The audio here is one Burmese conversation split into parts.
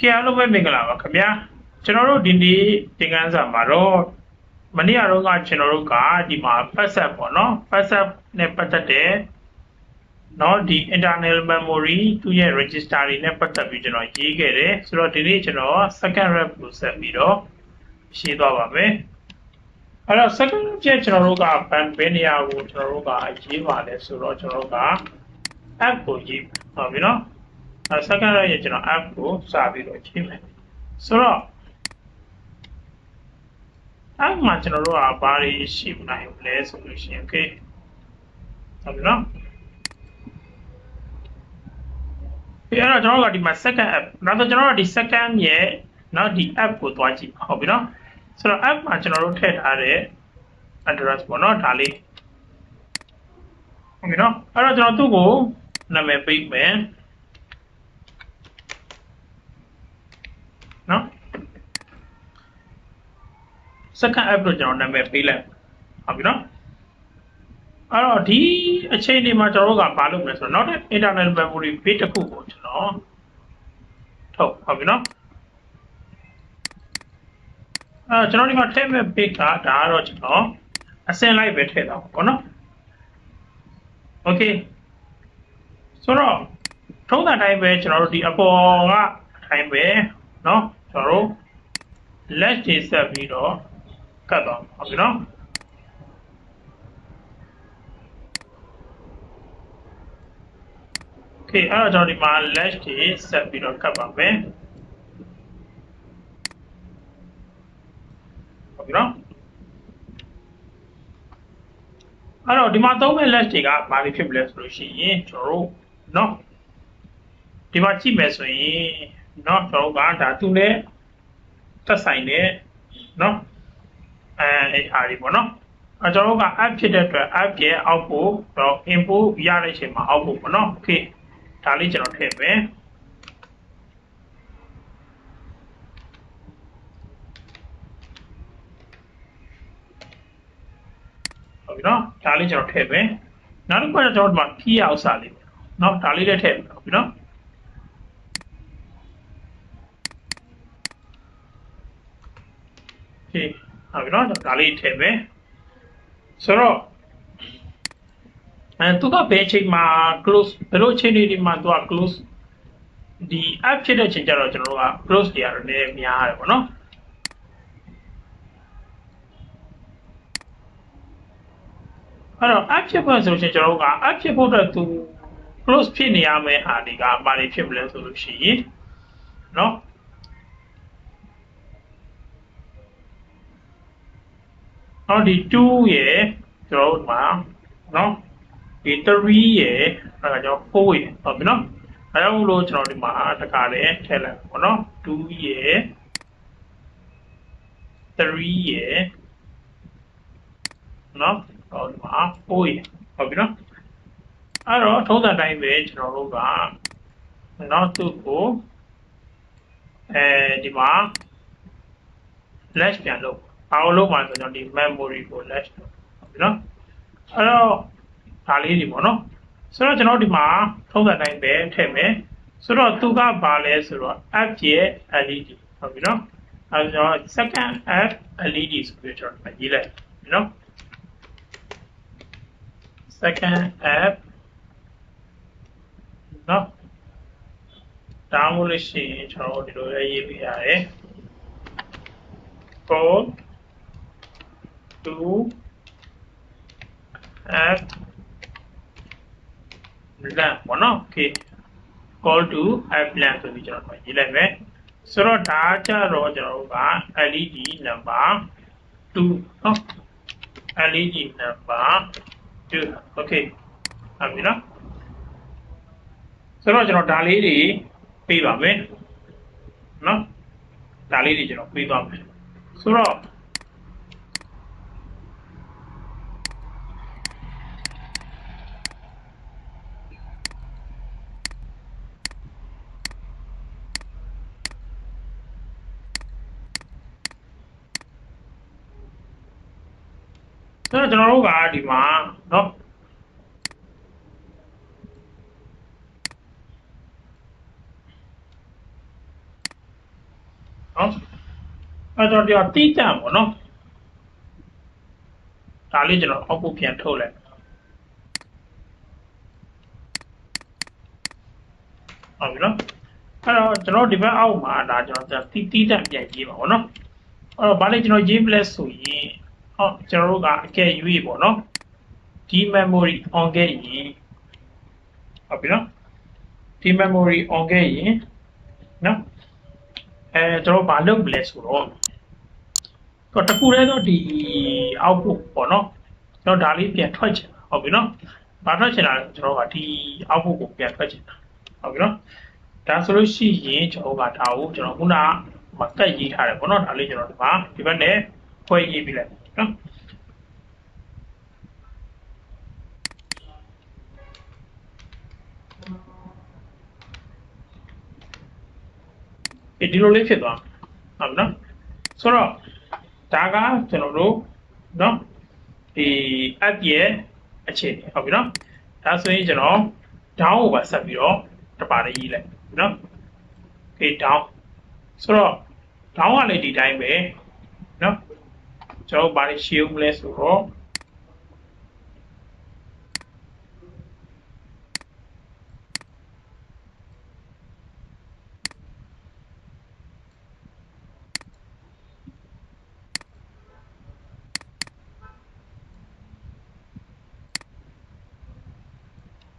ကြအားလုံးပဲမင်္ဂလာပါခင်ဗျာကျွန်တော်တို့ဒီနေ့သင်ခန်းစာမှာတော့မနေ့ကတော့ကကျွန်တော်တို့ကဒီမှာ FASAP ပေါ့နော် FASAP နဲ့ပတ်သက်တဲ့နော်ဒီ internal memory သူရဲ့ register တွေနဲ့ပတ်သက်ပြီးကျွန်တော်ရေးခဲ့တယ်ဆိုတော့ဒီနေ့ကျွန်တော် second rep ကိုဆက်ပြီးတော့ရှင်းသွားပါမယ်အဲ့တော့ second rep ရဲ့ကျွန်တော်တို့ကဘန်ဘယ်နေရာကိုကျွန်တော်တို့ကရေးပါလဲဆိုတော့ကျွန်တော်တို့က app ကိုရေးပါပြီနော် အဲ second rep ရဲ့ကျွန်တော် app ကိုစပြီးတော့ရေးမယ်ဆိုတော့အဲ့မှာကျွန်တော်တို့ကဘာတွေရှိနိုင်လဲဆိုလို့ရှိရင် okay ဟုတ်ပြီနော်ဒီအဲ့တော့ကျွန်တော်တို့ကဒီမှာ second app နောက်တော့ကျွန်တော်တို့ဒီ second ရဲ့နော်ဒီ app ကိုသွားကြည့်ဟုတ်ပြီနော်ဆိုတော့ app မှာကျွန်တော်တို့ထည့်ထားတဲ့ address ပေါ့နော်ဒါလေးဟုတ်ပြီနော်အဲ့တော့ကျွန်တော်သူ့ကိုနာမည်ပေးမယ်နော် second app လို့ကျွန်တော်နာမည်ပေးလိုက်ဟုတ်ပြီနော်အဲ့တော့ဒီအချိန်ဒီမှာကျွန်တော်တို့ကဘာလုပ်မလဲဆိုတော့နောက်တဲ့ internal memory bit တစ်ခုကိုကျွန်တော်ထုတ်ဟုတ်ပြီနော်အဲကျွန်တော်ဒီမှာထည့်မဲ့ bit ကဒါကတော့ကျွန်တော်အစင်လိုက်ပဲထည့်တော့ပေါ့နော် okay ဆိုတော့ထုံးတဲ့အတိုင်းပဲကျွန်တော်တို့ဒီအပေါ်ကအတိုင်းပဲเนาะကျွန်တော်တို့ let's တွေဆက်ပြီးတော့ ကတ်တော့ဟုတ်ပြီနော် Okay အဲ့တော့ကျွန်တော်ဒီမှာ let's တွေဆက်ပြီးတော့ကတ်ပါမယ်ဟုတ်ပြီနော်အဲ့တော့ဒီမှာသုံးမဲ့ let's တွေကဘာတွေဖြစ်မလဲဆိုလို့ရှိရင်ကျွန်တော်တို့เนาะဒီမှာကြည့်မယ်ဆိုရင်เนาะကျွန်တော်တို့ကဒါသူနဲ့သက်ဆိုင်တဲ့เนาะ အဲအဲ့အားဒီပေါ့နော်အဲကျွန်တော်တို့က app ဖြစ်တဲ့အတွက် app ရဲ့ output တော့ input ရတဲ့အချိန်မှာ output ပေါ့နော် okay ဒါလေးကျွန်တော်ထည့်မယ်ဟုတ်ပြီနော်ဒါလေးကျွန်တော်ထည့်မယ်နောက်တစ်ခုကကျွန်တော်ဒီမှာ key ဥစ္စာလေးเนาะဒါလေးလည်းထည့်မယ်ဟုတ်ပြီနော် okay ဟုတ်ပြီနော်ဒါလေးထည့်မယ်ဆိုတော့အဲသူကဘယ်အချိန်မှာ close ဘယ်လိုအချိန်တွေမှာသူက close ဒီ app ဖြစ်တဲ့အချိန်ကျတော့ကျွန်တော်တို့က close တွေကတော့နည်းများရတယ်ပေါ့နော်အဲ့တော့ app ဖြစ်ဖို့ဆိုလို့ရှိရင်ကျွန်တော်တို့က app ဖြစ်ဖို့အတွက်သူ close ဖြစ်နေရမယ့်ဟာတွေကဘာတွေဖြစ်မလဲဆိုလို့ရှိရင်เนาะ နော်ဒီ2ရယ်ကျွန်တော်တို့မှာနော်ဒီ3ရယ်အဲဒါကြောင့်4ရယ်ဟုတ်ပြီနော်အဲဒါလို့ကျွန်တော်ဒီမှာတခါလေထည့်လိုက်ပါနော်2ရယ်3ရယ်နော်ဟောဒီမှာ4ရယ်ဟုတ်ပြီနော်အဲ့တော့ထုံးစံတိုင်းပဲကျွန်တော်တို့ကနော်သူ့ကိုအဲဒီမှာ flash ပြန်လုပ် ဘာလို့လုပ်မှာဆိုတော့ဒီ memory ကို flash လုပ်ပြီနော်အဲ့တော့ဒါလေးတွေပေါ့နော်ဆိုတော့ကျွန်တော်ဒီမှာထုံးစံတိုင်းပဲထည့်မယ်ဆိုတော့သူကဘာလဲဆိုတော့ app ရဲ့ LED ဟုတ်ပြီနော်အဲ့တော့ second app LED ဆိုပြီးကျွန်တော်ရေးလိုက်ပြီနော် second app နော်ဒါမှမဟုတ်လို့ရှိရင်ကျွန်တော်တို့ဒီလိုရေးပြရတယ် code to app plan ပေါ့နော် okay call to app plan ဆိုပြီးကျွန်တော်ရေးလိုက်မယ်ဆိုတော့ဒါကြတော့ကျွန်တော်တို့က LED number 2เนาะ LED number 2 okay ဟုတ်ပြီနော်ဆိုတော့ကျွန်တော်ဒါလေးတွေပေးပါမယ်เนาะဒါလေးတွေကျွန်တော်ပေးသွားမယ်ဆိုတော့ ဆိုတော့ကျွန်တော်တို့ကဒီမှာเนาะ နော်အဲ့တော့ဒီတိတန့်ပေါ့နော်ဒါလေးကျွန်တော်အောက်ဖို့ပြန်ထုတ်လိုက်ဟုတ်ပြီနော်အဲ့တော့ကျွန်တော်ဒီဘက်အောက်မှာဒါကျွန်တော်တိတိတန့်ပြန်ရေးပါဘောနော်အဲ့တော့ဗာလေကျွန်တော်ရေးပလက်ဆိုရင် ဟောကျွန်တော်တို့ကအကဲရွေးပေါ့နော်ဒီ memory on ခဲ့ရင်ဟုတ်ပြီနော်ဒီ memory on ခဲ့ရင်နော်အဲကျွန်တော်ဘာလုပ်မလဲဆိုတော့တော့တခုတည်းတော့ဒီ output ပေါ့နော်ကျွန်တော်ဒါလေးပြန်ထွက်ချင်တာဟုတ်ပြီနော်ဘာထွက်ချင်တာလဲကျွန်တော်ကဒီ output ကိုပြန်ထွက်ချင်တာဟုတ်ပြီနော်ဒါဆိုလို့ရှိရင်ကျွန်တော်ကဒါကိုကျွန်တော်ခုနကမကတ်ရေးထားတယ်ပေါ့နော်ဒါလေးကျွန်တော်ဒီမှာဒီဘက်နဲ့ခွဲရေးပြီးလိုက် နော်ဒီလိုလေးဖြစ်သွားဟုတ်ပြီနော်ဆိုတော့ဒါကကျွန်တော်တို့နော်ဒီ app ရဲ့အခြေအနေဟုတ်ပြီနော်ဒါဆိုရင်ကျွန်တော် down ကိုပါဆက်ပြီးတော့တပါးလေးရေးလိုက်နော် okay down ဆိုတော့ down ကလည်းဒီတိုင်းပဲနော် ကျွန်တော်ဘာလို့ရှင်းဦးမလဲဆိုတော့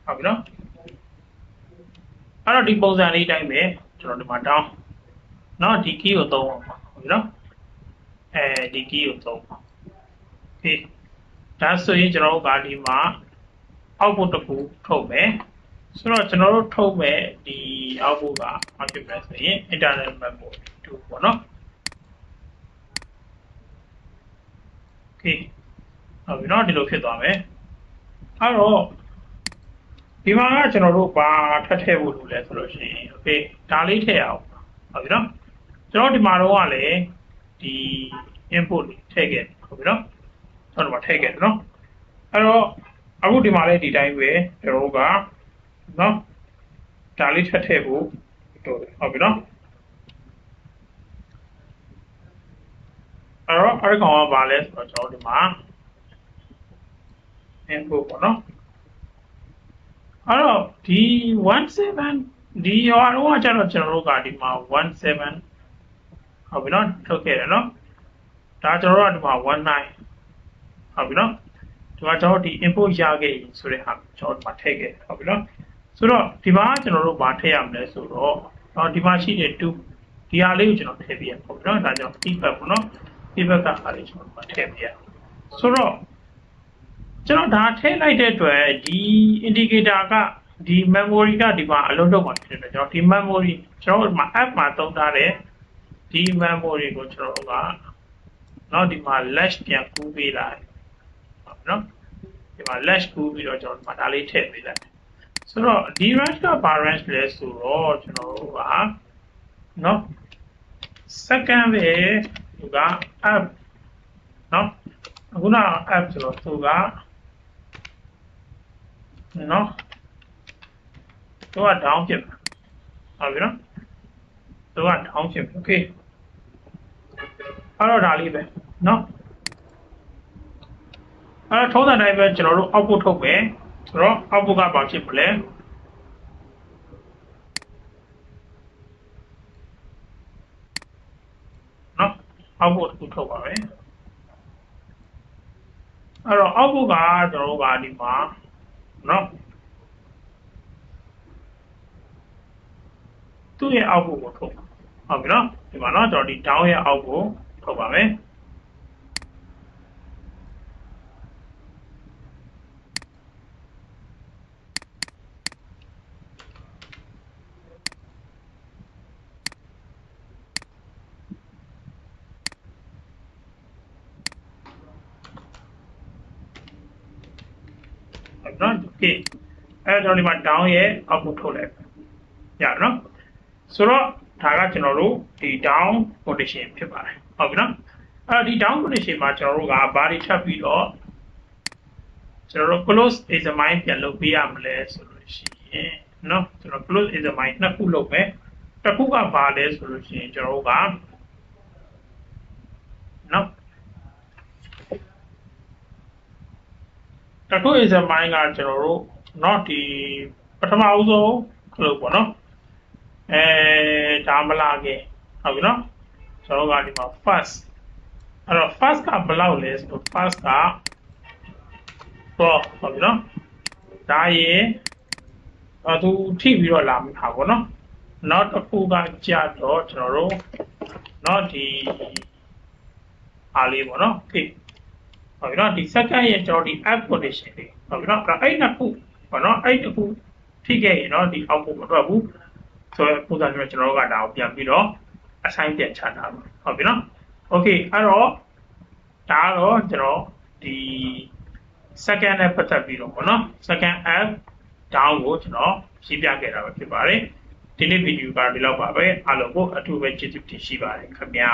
ဟုတ်ပြီနော်အဲ့တော့ဒီပုံစံလေးတိုင်းပဲကျွန်တော်ဒီမှာ down เนาะဒီ key ကိုသုံးအောင်ပါဟုတ်ပြီနော် အဲဒီ key ကိုသုံးပါ okay ဒါဆိုရင်ကျွန်တော်တို့ကဒီမှာ output တစ်ခုထုတ်မယ်ဆိုတော့ကျွန်တော်တို့ထုတ်မယ်ဒီ output ကဘာဖြစ်မလဲဆိုရင် internal memory 2ပေါ့နော် okay ဟုတ်ပြီနော်ဒီလိုဖြစ်သွားမယ်အဲ့တော့ဒီမှာကကျွန်တော်တို့ဘာထပ်ထည့်ဖို့လိုလဲဆိုလို့ရှိရင် okay ဒါလေးထည့်အောင်ဟုတ်ပြီနော်ကျွန်တော်ဒီမှာတော့ကလည်း ဒီ input လေးထည့်ခဲ့ဟုတ်ပြီနော်ကျွန်တော်ဒီမှာထည့်ခဲ့တယ်နော်အဲ့တော့အခုဒီမှာလည်းဒီတိုင်းပဲကျွန်တော်တို့ကနော်ဒါလေးထပ်ထည့်ဖို့တို့ဟုတ်ပြီနော်အဲ့တော့အဲ့ဒီကောင်ကဘာလဲဆိုတော့ကျွန်တော်ဒီမှာ input ပေါ့နော်အဲ့တော့ဒီ17ဒီရွာတော့ကျတော့ကျွန်တော်တို့ကဒီမှာ17 ဟုတ်ပြီနော်ထုတ်ခဲ့တယ်နော်ဒါကျွန်တော်တို့ကဒီမှာ19ဟုတ်ပြီနော်ဒီမှာကျွန်တော်ဒီ input ရခဲ့ရင်ဆိုတဲ့ဟာကျွန်တော်ဒီမှာထည့်ခဲ့ဟုတ်ပြီနော်ဆိုတော့ဒီမှာကျွန်တော်တို့ဘာထည့်ရမလဲဆိုတော့တော့ဒီမှာရှိတဲ့2ဒီဟာလေးကိုကျွန်တော်ထည့်ပြရဟုတ်ပြီနော်ဒါကြောင့် feedback ပေါ့နော် feedback ကအားလေးကျွန်တော်ဒီမှာထည့်ပြရဆိုတော့ကျွန်တော်ဒါထည့်လိုက်တဲ့အတွက်ဒီ indicator ကဒီ memory ကဒီမှာအလုံးလုံးမှာဖြစ်တယ်ကျွန်တော်ဒီ memory ကျွန်တော်ဒီမှာ app မှာသုံးထားတဲ့ ဒီ memory ကိုကျွန်တော်တို့ကနော်ဒီမှာ lash ပြန်ကူးပေးလိုက်ဟုတ်နော်ဒီမှာ lash ကူးပြီးတော့ကျွန်တော်ဒီမှာဒါလေးထည့်ပေးလိုက်ဆိုတော့ဒီ range ကဘာ range လဲဆိုတော့ကျွန်တော်တို့ကနော် second ပဲသူက app နော်အခုန app ဆိုတော့သူကနော်သူက down ဖြစ်မှာဟုတ်ပြီနော် သူက down ဖြစ်ပြီ okay အဲ့တော့ဒါလေးပဲနော်အဲ့တော့ထုံးစံတိုင်းပဲကျွန်တော်တို့ output ထုတ်ပဲဆိုတော့ output ကဘာဖြစ်မလဲနော် output တစ်ခုထုတ်ပါမယ်အဲ့တော့ output ကကျွန်တော်တို့ကဒီမှာနော်သူ့ရဲ့ output ကိုထုတ် ဟုတ်ပြီနော်ဒီမှာနော်ကျွန်တော်ဒီ down ရဲ့ output ထုတ်ပါမယ်ဟုတ်နော် okay အဲ့တော့ဒီမှာ down ရဲ့ output ထုတ်လိုက်ရနော်ဆိုတော့ ဒါကကျွန်တော်တို့ဒီ down condition ဖြစ်ပါတယ်ဟုတ်ပြီနော်အဲ့ဒီ down condition မှာကျွန်တော်တို့ကဘာတွေထပ်ပြီးတော့ကျွန်တော်တို့ close examine ပြန်လုပ်ပေးရမလဲဆိုလို့ရှိရင်နော်ကျွန်တော် close examine နှစ်ခုလုပ်မယ်တစ်ခုကဘာလဲဆိုလို့ရှိရင်ကျွန်တော်တို့က နော်တခု is a mind ကကျွန်တော်တို့เนาะဒီပထမအဦးဆုံးခလုတ်ပေါ့နော် အဲဒါမလာခဲ့ဟုတ်ပြီနော်ကျွန်တော်ကဒီမှာ first အဲ့တော့ first ကဘယ်လောက်လဲဆိုတော့ first ကတော့ဟုတ်ပြီနော်ဒါရေအတူထိပြီးတော့လာမှာပေါ့နော်နောက်တစ်ခုကကြတော့ကျွန်တော်တို့နော်ဒီအားလေးပေါ့နော် click ဟုတ်ပြီနော်ဒီ second ရဲ့ကျွန်တော်ဒီ app condition လေးဟုတ်ပြီနော်အဲ့ဒါအဲ့နှစ်ခုပေါ့နော်အဲ့တစ်ခုထိခဲ့ရင်နော်ဒီ output မထွက်ဘူး ဆိုတော့ပုံစံမျိုးကျွန်တော်တို့ကဒါကိုပြန်ပြီးတော့ assign ပြန်ချတာပါဟုတ်ပြီနော် okay အဲ့တော့ဒါကတော့ကျွန်တော်ဒီ second နဲ့ပတ်သက်ပြီးတော့ပေါ့နော် second app down ကိုကျွန်တော်ရှင်းပြခဲ့တာပဲဖြစ်ပါတယ်ဒီနေ့ဗီဒီယိုကဒီလောက်ပါပဲအားလုံးကိုအထူးပဲကျေးဇူးတင်ရှိပါတယ်ခင်ဗျာ